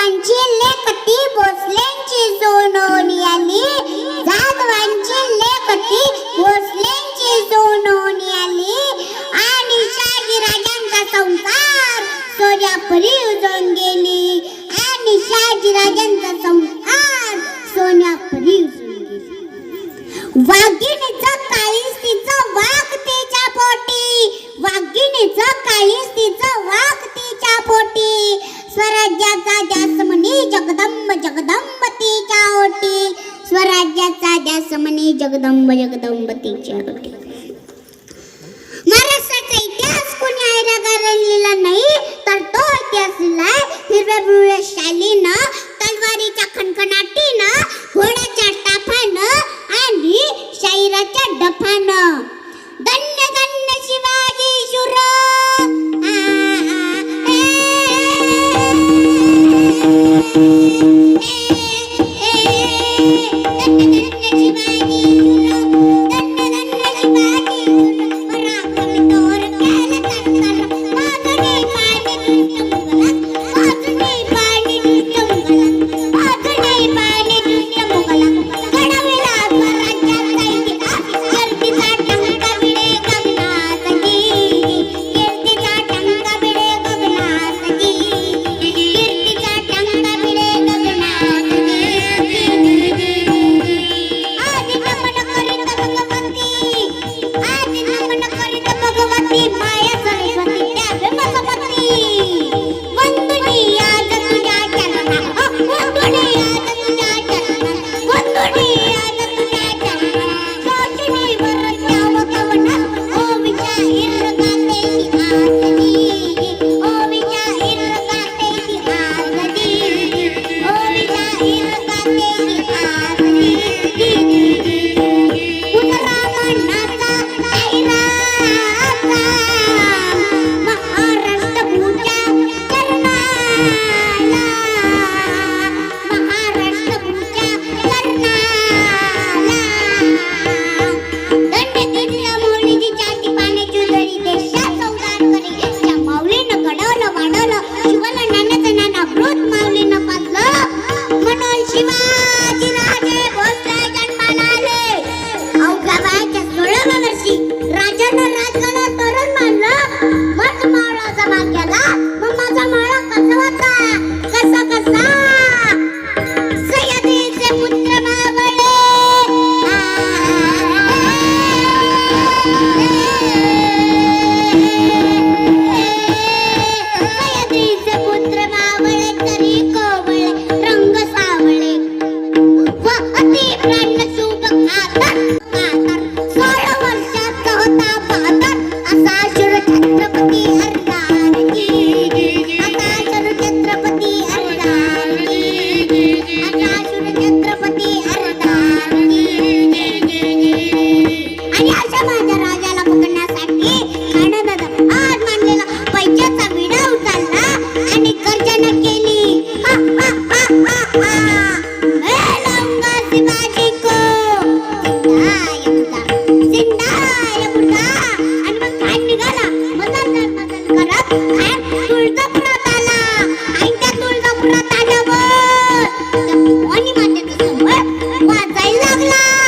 जाधवांची कती भोसलेंची सोनोन आली जाधवांची लेकती भोसलेंची सोनोन आली आणि शाही राजांचा संसार सोन्यापरी उजळून गेली. आणि शहाजी राजांचा असं म्हणे जगदंब जगदंब तिच्या रोटी. महाराष्ट्राचा इतिहास कोणी ऐरागारा लिहिला नाही तर तो इतिहास लिहिलाय हिरव्या शाली Bye. লাগলা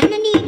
咱们的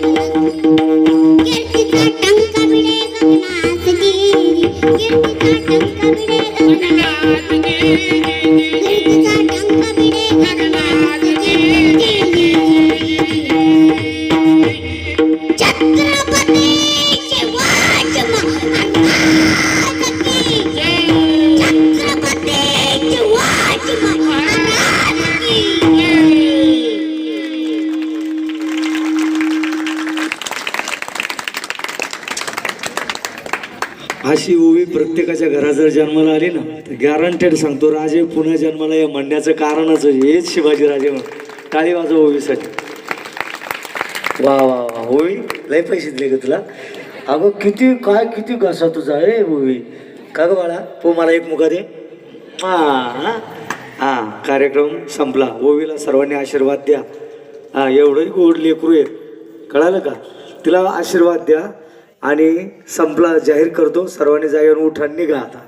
अशी ओवी प्रत्येकाच्या घरात जर जन्माला आली ना तर गॅरंटेड सांगतो राजे पुन्हा जन्माला या म्हणण्याचं कारणच हेच शिवाजी राजे म्हणून. टाळी वाजव ओवीसाठी. वा वा वा. ओवी लय पैसे दिले ग तुला. अगं किती काय किती घसा तुझा ए ओवी. का ग बाळा? पो मला एक मुका दे. हा हा. कार्यक्रम संपला. ओवीला सर्वांनी आशीर्वाद द्या. हा एवढंही गोड लेकरू आहेत. कळालं का? तिला आशीर्वाद द्या. आणि संपला जाहीर करतो सर्वांनी जागेवर उठा निघा आता.